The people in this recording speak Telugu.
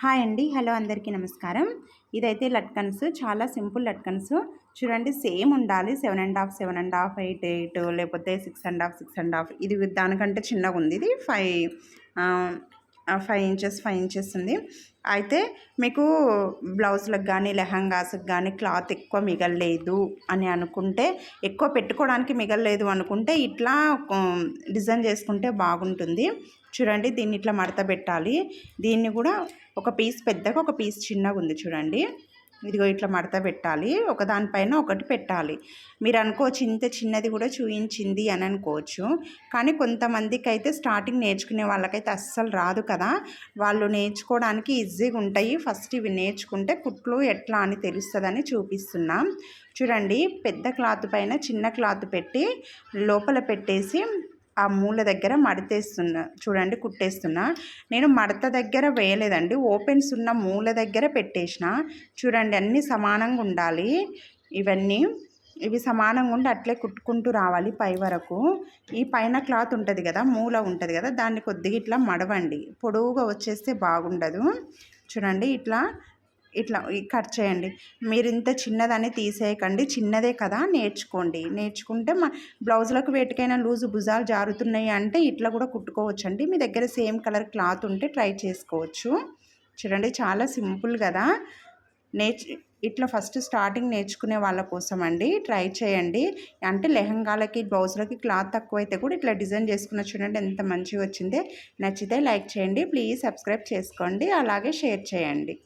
హాయ్ అండి. హలో అందరికీ నమస్కారం. ఇదైతే లట్కన్స్ చాలా సింపుల్ లట్కన్స్. చూడండి సేమ్ ఉండాలి. Seven and half seven and half eight eight లేకపోతే six and half six and half. ఇది దానికంటే చిన్నగా ఉంది ఇది five five inches five inches ఉంది. అయితే మీకు బ్లౌజ్లకు కానీ లెహంగాస్కి కానీ క్లాత్ ఎక్కువ మిగలలేదు అని అనుకుంటే ఎక్కువ పెట్టుకోవడానికి మిగలలేదు అనుకుంటే ఇట్లా డిజైన్ చేసుకుంటే బాగుంటుంది. చూడండి దీన్ని ఇట్లా మడత పెట్టాలి. దీన్ని కూడా ఒక పీస్ పెద్దగా ఒక పీస్ చిన్నగా ఉంది చూడండి. ఇదిగో ఇట్లా మడత పెట్టాలి ఒకదానిపైన ఒకటి పెట్టాలి. మీరు అనుకోవచ్చు ఇంత చిన్నది కూడా చూయించింది అని అనుకోవచ్చు. కానీ కొంతమందికి అయితే స్టార్టింగ్ నేర్చుకునే వాళ్ళకైతే అస్సలు రాదు కదా. వాళ్ళు నేర్చుకోవడానికి ఈజీగా ఉంటాయి. ఫస్ట్ ఇవి నేర్చుకుంటే కుట్లు ఎట్లా అని తెలుస్తుందని చూపిస్తున్నాం. చూడండి పెద్ద క్లాత్ పైన చిన్న క్లాత్ పెట్టి లోపల పెట్టేసి ఆ మూల దగ్గర మడతేస్తున్నా చూడండి కుట్టేస్తున్నా. నేను మడత దగ్గర వేయలేదండి. ఓపెన్స్ ఉన్న మూల దగ్గర పెట్టేసిన. చూడండి అన్నీ సమానంగా ఉండాలి. ఇవన్నీ ఇవి సమానంగా ఉండి అట్లే కుట్టుకుంటూ రావాలి పై వరకు. ఈ పైన క్లాత్ ఉంటుంది కదా మూల ఉంటుంది కదా దాన్ని కొద్దిగా ఇట్లా మడవండి. పొడవుగా వచ్చేస్తే బాగుండదు. చూడండి ఇట్లా ఇట్లా కట్ చేయండి. మీరు ఇంత చిన్నదని తీసేయకండి. చిన్నదే కదా నేర్చుకోండి. నేర్చుకుంటే మా బ్లౌజులకు వేటికైనా లూజు భుజాలు జారుతున్నాయి అంటే ఇట్లా కూడా కుట్టుకోవచ్చండి. మీ దగ్గర సేమ్ కలర్ క్లాత్ ఉంటే ట్రై చేసుకోవచ్చు. చూడండి చాలా సింపుల్ కదా. నేర్చు ఇట్లా ఫస్ట్ స్టార్టింగ్ నేర్చుకునే వాళ్ళ కోసం అండి ట్రై చేయండి. అంటే లెహంగాలకి బ్లౌజులకి క్లాత్ తక్కువైతే కూడా ఇట్లా డిజైన్ చేసుకున్న చూడండి ఎంత మంచిగా వచ్చిందే. నచ్చితే లైక్ చేయండి. ప్లీజ్ సబ్స్క్రైబ్ చేసుకోండి. అలాగే షేర్ చేయండి.